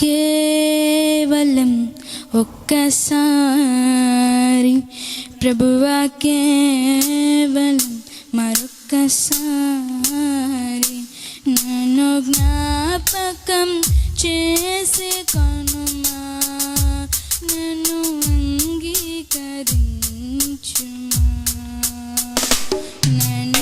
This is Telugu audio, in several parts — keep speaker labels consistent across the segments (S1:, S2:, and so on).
S1: కేవలం ఒక్కసారి ప్రభువా కేవలం మరొక్కసారి నన్ను జ్ఞాపకం చేసుకొనుమా నన్ను అంగీకరించుమా నన్ను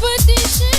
S1: But this